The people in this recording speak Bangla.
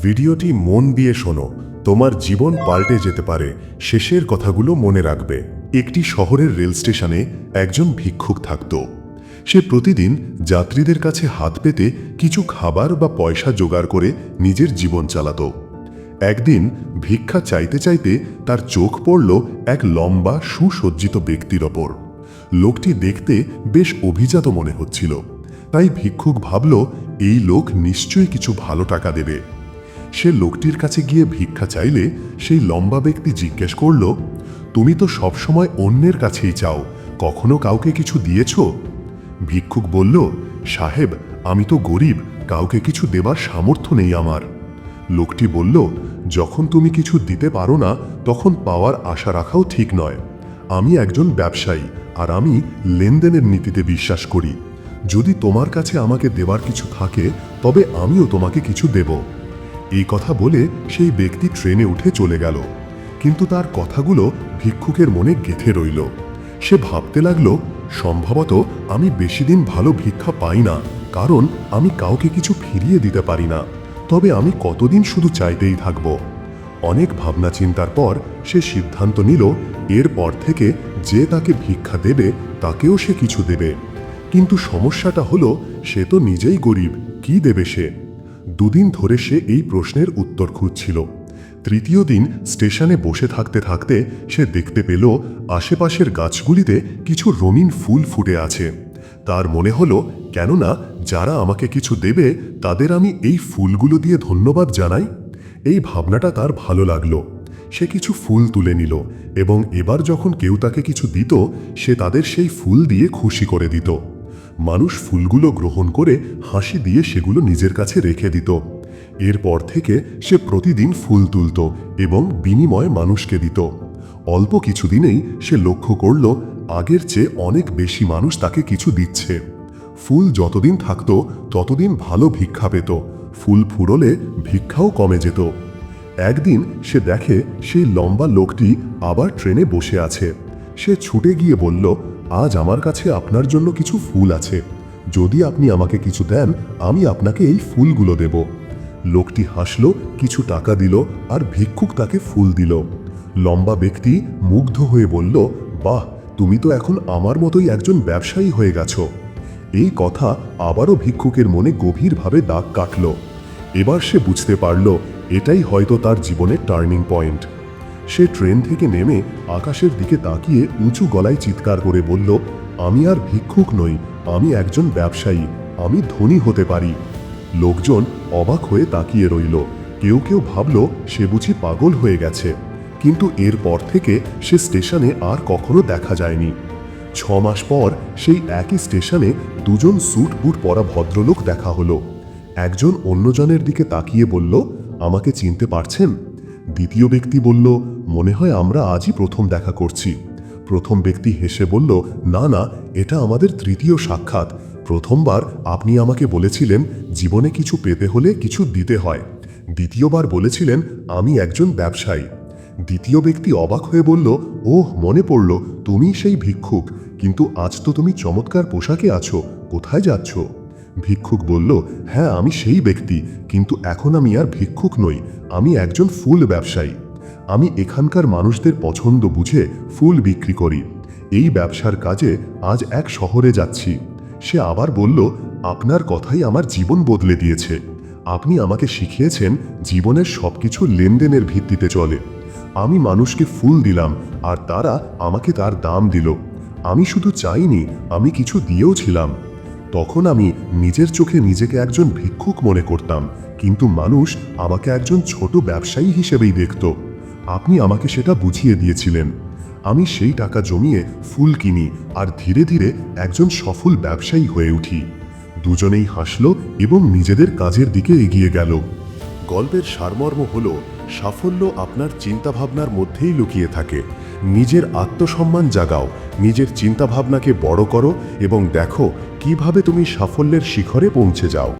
ভিডিওটি মন দিয়ে শোনো। তোমার জীবন পাল্টে যেতে পারে। শেষের কথাগুলো মনে রাখবে। একটি শহরের রেল স্টেশনে একজন ভিক্ষুক থাকত। সে প্রতিদিন যাত্রীদের কাছে হাত পেতে কিছু খাবার বা পয়সা জোগাড় করে নিজের জীবন চালাতো। একদিন ভিক্ষা চাইতে চাইতে তার চোখ পড়ল এক লম্বা, সুসজ্জিত ব্যক্তির ওপর। লোকটি দেখতে বেশ অভিজাত মনে হচ্ছিল। তাই ভিক্ষুক ভাবল, এই লোক নিশ্চয়ই কিছু ভালো টাকা দেবে। সে লোকটির কাছে গিয়ে ভিক্ষা চাইলে সেই লম্বা ব্যক্তি জিজ্ঞেস করল, তুমি তো সবসময় অন্যের কাছেই চাও, কখনো কাউকে কিছু দিয়েছ? ভিক্ষুক বলল, সাহেব, আমি তো গরিব, কাউকে কিছু দেবার সামর্থ্য নেই আমার। লোকটি বলল, যখন তুমি কিছু দিতে পারো না, তখন পাওয়ার আশা রাখাও ঠিক নয়। আমি একজন ব্যবসায়ী, আর আমি লেনদেনের নীতিতে বিশ্বাস করি। যদি তোমার কাছে আমাকে দেবার কিছু থাকে, তবে আমিও তোমাকে কিছু দেব। এই কথা বলে সেই ব্যক্তি ট্রেনে উঠে চলে গেল। কিন্তু তার কথাগুলো ভিক্ষুকের মনে গেঁথে রইল। সে ভাবতে লাগল, সম্ভবত আমি বেশি দিন ভালো ভিক্ষা পাই না, কারণ আমি কাউকে কিছু ফিরিয়ে দিতে পারি না। তবে আমি কতদিন শুধু চাইতেই থাকব? অনেক ভাবনা চিন্তার পর সে সিদ্ধান্ত নিল, এরপর থেকে যে তাকে ভিক্ষা দেবে, তাকেও সে কিছু দেবে। কিন্তু সমস্যাটা হলো, সে তো নিজেই গরিব, কি দেবে সে? দুদিন ধরে সে এই প্রশ্নের উত্তর খুঁজছিল। তৃতীয় দিন স্টেশনে বসে থাকতে থাকতে সে দেখতে পেল, আশেপাশের গাছগুলিতে কিছু রঙিন ফুল ফুটে আছে। তার মনে হলো, কেননা যারা আমাকে কিছু দেবে, তাদের আমি এই ফুলগুলো দিয়ে ধন্যবাদ জানাই। এই ভাবনাটা তার ভালো লাগল। সে কিছু ফুল তুলে নিল এবং এবার যখন কেউ তাকে কিছু দিত, সে তাদের সেই ফুল দিয়ে খুশি করে দিত। মানুষ ফুলগুলো গ্রহণ করে হাসি দিয়ে সেগুলো নিজের কাছে রেখে দিত। এরপর থেকে সে প্রতিদিন ফুল তুলত এবং বিনিময় মানুষকে দিত। অল্প কিছুদিনেই সে লক্ষ্য করল, আগের চেয়ে অনেক বেশি মানুষ তাকে কিছু দিচ্ছে। ফুল যতদিন থাকত, ততদিন ভালো ভিক্ষা পেত। ফুল ফুরলে ভিক্ষাও কমে যেত। একদিন সে দেখে সেই লম্বা লোকটি আবার ট্রেনে বসে আছে। সে ছুটে গিয়ে বলল আজ আমার কাছে আপনার জন্য কিছু ফুল আছে। যদি আপনি আমাকে কিছু দেন, আমি আপনাকে এই ফুলগুলো দেব। লোকটি হাসল, কিছু টাকা দিল আর ভিক্ষুক তাকে ফুল দিল। লম্বা ব্যক্তি মুগ্ধ হয়ে বলল, বাহ, তুমি তো এখন আমার মতোই একজন ব্যবসায়ী হয়ে গেছো। এই কথা আবারও ভিক্ষুকের মনে গভীরভাবে দাগ কাটল। এবার সে বুঝতে পারল, এটাই হয়তো তার জীবনের টার্নিং পয়েন্ট। সে ট্রেন থেকে নেমে আকাশের দিকে তাকিয়ে উঁচু গলায় চিৎকার করে বলল, আমি আর ভিক্ষুক নই, আমি একজন ব্যবসায়ী, আমি ধনী হতে পারি। লোকজন অবাক হয়ে তাকিয়ে রইল। কেউ কেউ ভাবল, সে বুঝি পাগল হয়ে গেছে। কিন্তু এরপর থেকে সে স্টেশনে আর কখনো দেখা যায়নি। ছ মাস পর সেই একই স্টেশনে দুজন স্যুট বুট পরা ভদ্রলোক দেখা হলো। একজন অন্যজনের দিকে তাকিয়ে বলল, আমাকে চিনতে পারছেন? দ্বিতীয় ব্যক্তি বলল মনে হয় আমরা আজই প্রথম দেখা করছি। প্রথম ব্যক্তি হেসে বলল, না না, এটা আমাদের তৃতীয় সাক্ষাৎ। প্রথমবার আপনি আমাকে বলেছিলেন জীবনে কিছু পেতে হলে কিছু দিতে হয়। দ্বিতীয়বার বলেছিলেন আমি একজন ব্যবসায়ী। দ্বিতীয় ব্যক্তি অবাক হয়ে বলল, ওহ, মনে পড়ল, তুমি সেই ভিক্ষুক। কিন্তু আজ তো তুমি চমৎকার পোশাকে আছো, কোথায় যাচ্ছ? ভিক্ষুক বলল হ্যাঁ আমি সেই ব্যক্তি, কিন্তু এখন আমি আর ভিক্ষুক নই, আমি একজন ফুল ব্যবসায়ী। আমি এখানকার মানুষদের পছন্দ বুঝে ফুল বিক্রি করি। এই ব্যবসার কাজে আজ এক শহরে যাচ্ছি। সে আবার বলল, আপনার কথাই আমার জীবন বদলে দিয়েছে। আপনি আমাকে শিখিয়েছেন জীবনের সবকিছু লেনদেনের ভিত্তিতে চলে। আমি মানুষকে ফুল দিলাম, আর তারা আমাকে তার দাম দিল। আমি শুধু চাইনি, আমি কিছু দিয়েও ছিলাম। তখন আমি নিজের চোখে নিজেকে একজন ভিক্ষুক মনে করতাম, কিন্তু মানুষ আমাকে একজন ছোট ব্যবসায়ী হিসেবেই দেখত। আপনি আমাকে সেটা বুঝিয়ে দিয়েছিলেন। আমি সেই টাকা জমিয়ে ফুল কিনি আর ধীরে ধীরে একজন সফল ব্যবসায়ী হয়ে উঠি। দুজনেই হাসল এবং নিজেদের কাজের দিকে এগিয়ে গেল। গল্পের সারমর্ম হল, সাফল্য আপনার চিন্তাভাবনার মধ্যেই লুকিয়ে থাকে। নিজের আত্মসম্মান জাগাও, নিজের চিন্তাভাবনাকে বড় করো এবং দেখো কীভাবে তুমি সাফল্যের শিখরে পৌঁছে যাও।